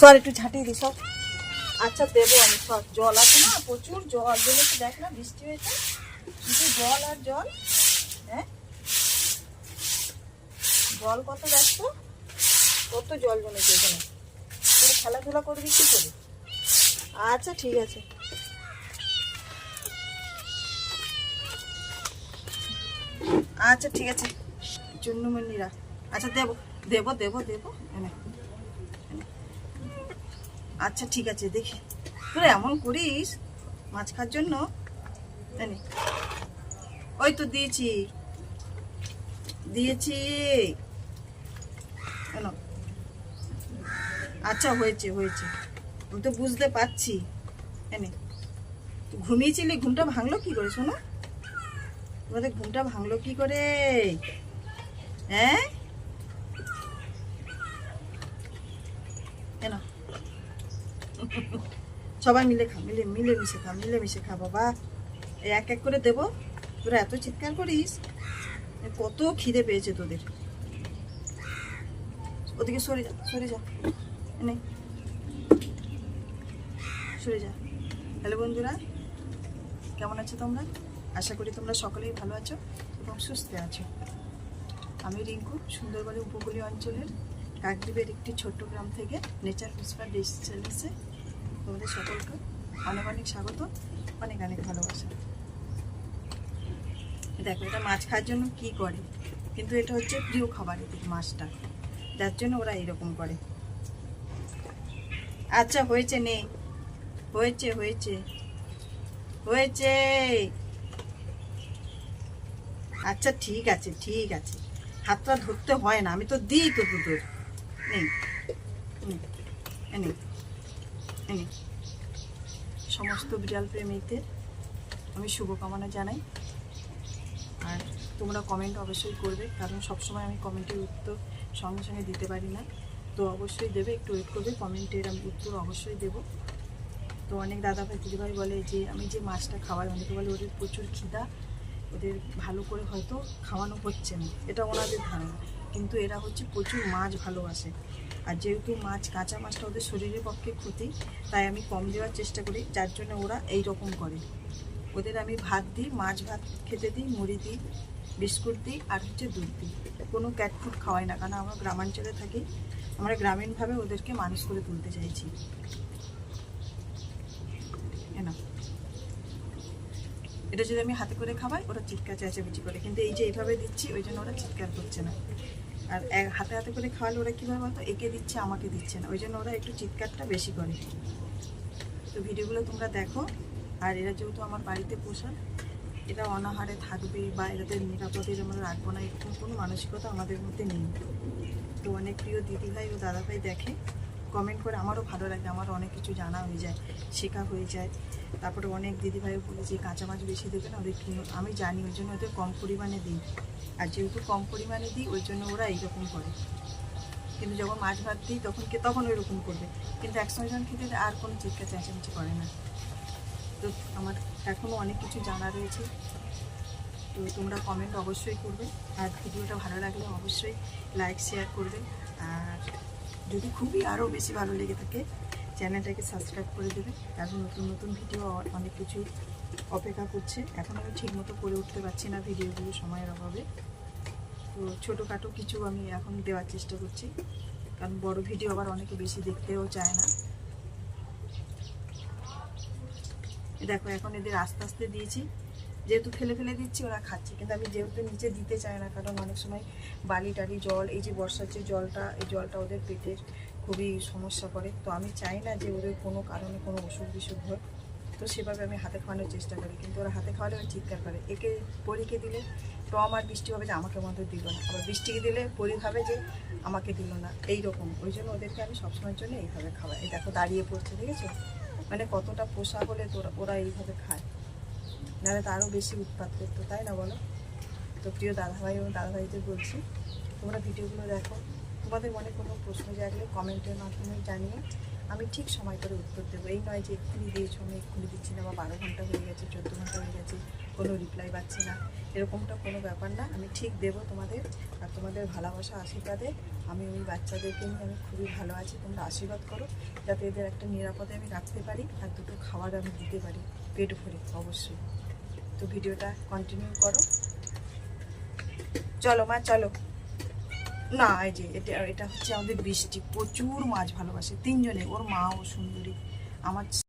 সর একটু ঝাঁটিয়ে দিই সব আচ্ছা দেবো আমি সব জল আছে না? প্রচুর জল। জলেছে দেখ না, বৃষ্টি হয়েছে। শুধু জল আর জল। হ্যাঁ? জল কত ব্যস্ত কত জল জমেছে এখানে। তুই খেলাধুলা করবি কি করে আচ্ছা ঠিক আছে। আচ্ছা ঠিক আছে। চুন্নমন্দিরা আচ্ছা দেবো। দেবো দেবো দেবো। এনে। আচ্ছা ঠিক আছে, দেখি। তোরা এমন করিস, মাছ খাওয়ার জন্য এনে ওই তো দিয়েছি। দিয়েছি। কেন আচ্ছা হয়েছে হয়েছে। আমি তো বুঝতে পারছি। এনে তুই ঘুমিয়েছিলি, ঘুমটা ভাঙলো কি করে শোনো? তোমাদের ঘুমটা ভাঙলো কি করে? হ্যাঁ? কেন সবাই মিলে খা, মিলে মিলে মিশে খা, মিলে মিশে খা, বাবা। এক এক করে দেবো। তোরা এত চিৎকার করিস, কত খিদে পেয়েছে তোদের। ওদিকে সরে যা সরে যা। এনে সরে যা। হ্যালো বন্ধুরা, কেমন আছো তোমরা? আশা করি তোমরা সকলেই ভালো আছো এবং সুস্থ আছো। আমি রিঙ্কু, সুন্দরবনের উপকূলীয় অঞ্চলের কাকদ্বীপের একটি ছোট্ট গ্রাম থেকে নেচার পুষ্পার ডিশ তোমাদের সকলকে অনেক অনেক স্বাগত, অনেক অনেক ভালোবাসা। দেখো, এটা মাছ খাওয়ার জন্য কি করে? কিন্তু এটা হচ্ছে প্রিয় খাবার এদের মাছটা। যার জন্য ওরা এরকম করে। আচ্ছা হয়েছে নে হয়েছে হয়েছে। হয়েছে। আচ্ছা ঠিক আছে ঠিক আছে। হাতটা ধরতে হয় না, আমি তো দিই তো তোদের সমস্ত বিড়াল প্রেমীদের আমি শুভকামনা জানাই। আর তোমরা কমেন্ট অবশ্যই করবে, কারণ সবসময় আমি কমেন্টের উত্তর সঙ্গে সঙ্গে দিতে পারি না। তো অবশ্যই দেবে, একটু ওয়েট করবে কমেন্টের আমি উত্তর অবশ্যই দেবো। তো অনেক দাদা ভাই দিদিভাই বলে যে, আমি যে মাছটা খাওয়াই অনেকে বলে ওদের প্রচুর খিদা, ওদের ভালো করে হয়তো খাওয়ানো হচ্ছে না। এটা ওনাদের ধারণা। কিন্তু এরা হচ্ছে প্রচুর মাছ ভালোবাসে। আর যেহেতু মাছ, কাঁচা মাছটা ওদের শরীরের পক্ষে ক্ষতি, তাই আমি কম দেওয়ার চেষ্টা করি, যার জন্য ওরা এই রকম করে। ওদের আমি ভাত দিই, মাছ ভাত খেতে দিই, মুড়ি দিই, বিস্কুট দিই, আর হচ্ছে দুধ দিই। কোনো ক্যাট ফুড খাওয়াই না, কারণ আমরা গ্রামাঞ্চলে থাকি, আমরা গ্রামীণভাবে ওদেরকে মানুষ করে তুলতে চাইছি। এটা যদি আমি হাতে করে খাওয়াই, ওরা চিৎকার চেঁচামেচি করে, কিন্তু এই যে এইভাবে দিচ্ছি, ওই জন্য ওরা চিৎকার করছে না। আর হাতে হাতে করে খাওয়ালে ওরা কীভাবে বলতো? একে দিচ্ছে, আমাকে দিচ্ছে না। ওই জন্য ওরা একটু চিৎকারটা বেশি করে। তো ভিডিওগুলো তোমরা দেখো। আর এরা যেহেতু আমার বাড়িতে পোষা এটা অনাহারে থাকবে বা এদের নিরাপদে আমরা রাখব না, এরকম কোনো মানসিকতা আমাদের মধ্যে নেই। তো অনেক প্রিয় দিদিভাই ও দাদাভাই দেখে। কমেন্ট করে আমারও ভালো লাগে আমার অনেক কিছু জানা হয়ে যায়, শেখা হয়ে যায়। তারপরে অনেক দিদিভাই বলে যে কাঁচা মাছ বেশি দেবে না, ওদের কিনো, আমি জানি, ওই জন্য ওদের কম পরিমাণে দিই। আর যেহেতু কম পরিমাণে দিই, ওই জন্য ওরা এইরকম করে। কিন্তু যখন মাছ ভাত দিই, তখন কে, তখন ওইরকম করবে। কিন্তু একসঙ্গে যখন খেতে আর কোনো চিৎকার চেঁচামেচি করে না। তো আমার এখনও অনেক কিছু জানা রয়েছে। তো তোমরা কমেন্ট অবশ্যই করবে। আর ভিডিওটা ভালো লাগলে অবশ্যই লাইক শেয়ার করবে। আর যদি খুবই আরও বেশি ভালো লেগে থাকে, চ্যানেলটাকে সাবস্ক্রাইব করে দেবে। কারণ নতুন নতুন ভিডিও অনেক কিছু অপেক্ষা করছে। এখন আমি ঠিকমতো করে উঠতে পারছি না ভিডিওগুলো সময়ের অভাবে। তো ছোটোখাটো কিছু আমি এখন দেওয়ার চেষ্টা করছি। কারণ বড় ভিডিও আবার অনেকে বেশি দেখতেও চায় না। দেখো, এখন এদের আস্তে আস্তে দিয়েছি। যেহেতু ফেলে ফেলে দিচ্ছি, ওরা খাচ্ছে। কিন্তু আমি যেহেতু নিচে দিতে চাই না, কারণ অনেক সময় বালি টালি জল, এই যে বর্ষার যে জলটা, এই জলটা ওদের পেটের খুবই সমস্যা করে। তো আমি চাই না যে ওদের কোনো কারণে কোনো অসুখ বিসুখ হয় তো সেভাবে আমি হাতে খাওয়ানোর চেষ্টা করি, কিন্তু ওরা হাতে খাওয়ালে ওরা চিৎকার করে। একে পরীকে দিলে টম আর বৃষ্টি হবে যে আমাকে মতো দিল না। আবার বৃষ্টিকে দিলে পরি ভাবে যে আমাকে দিল না। এই রকম ওই জন্য ওদেরকে আমি সবসময়ের জন্য এইভাবে খাওয়াই। দেখো দাঁড়িয়ে পড়ছে, দেখেছ? মানে কতটা পোষা হলে তোরা, ওরা এইভাবে খায়। নাহলে তো আরও বেশি উৎপাত করতো, তাই না বলো? তো প্রিয় দাদাভাই এবং দাদাভাইদের বলছি, তোমরা ভিডিওগুলো দেখো। তোমাদের মনে কোনো প্রশ্ন জাগলে কমেন্টের মাধ্যমে জানিয়ে আমি ঠিক সময় করে উত্তর দেবো। এই নয় যে এক্ষুনি দিয়েছ, আমি এক্ষুনি দিচ্ছি না বা বারো ঘণ্টা হয়ে গেছে, চোদ্দ ঘণ্টা হয়ে গেছে, কোনো রিপ্লাই পাচ্ছি না। এরকমটা কোনো ব্যাপার না। আমি ঠিক দেবো তোমাদের আর তোমাদের ভালোবাসা, আশীর্বাদে। আমি ওই বাচ্চাদেরকে নিয়ে আমি খুবই ভালো আছি। তোমরা আশীর্বাদ করো, যাতে এদের একটা নিরাপদে আমি রাখতে পারি আর দুটো খাবার আমি দিতে পারি। পেট অবশ্যই। তো ভিডিওটা কন্টিনিউ করো। চলো মা, চলো। না, এই যে, এটা এটা হচ্ছে আমাদের বৃষ্টি। প্রচুর মাছ ভালোবাসে। তিনজনে, ওর মা ও সুন্দরী। আমার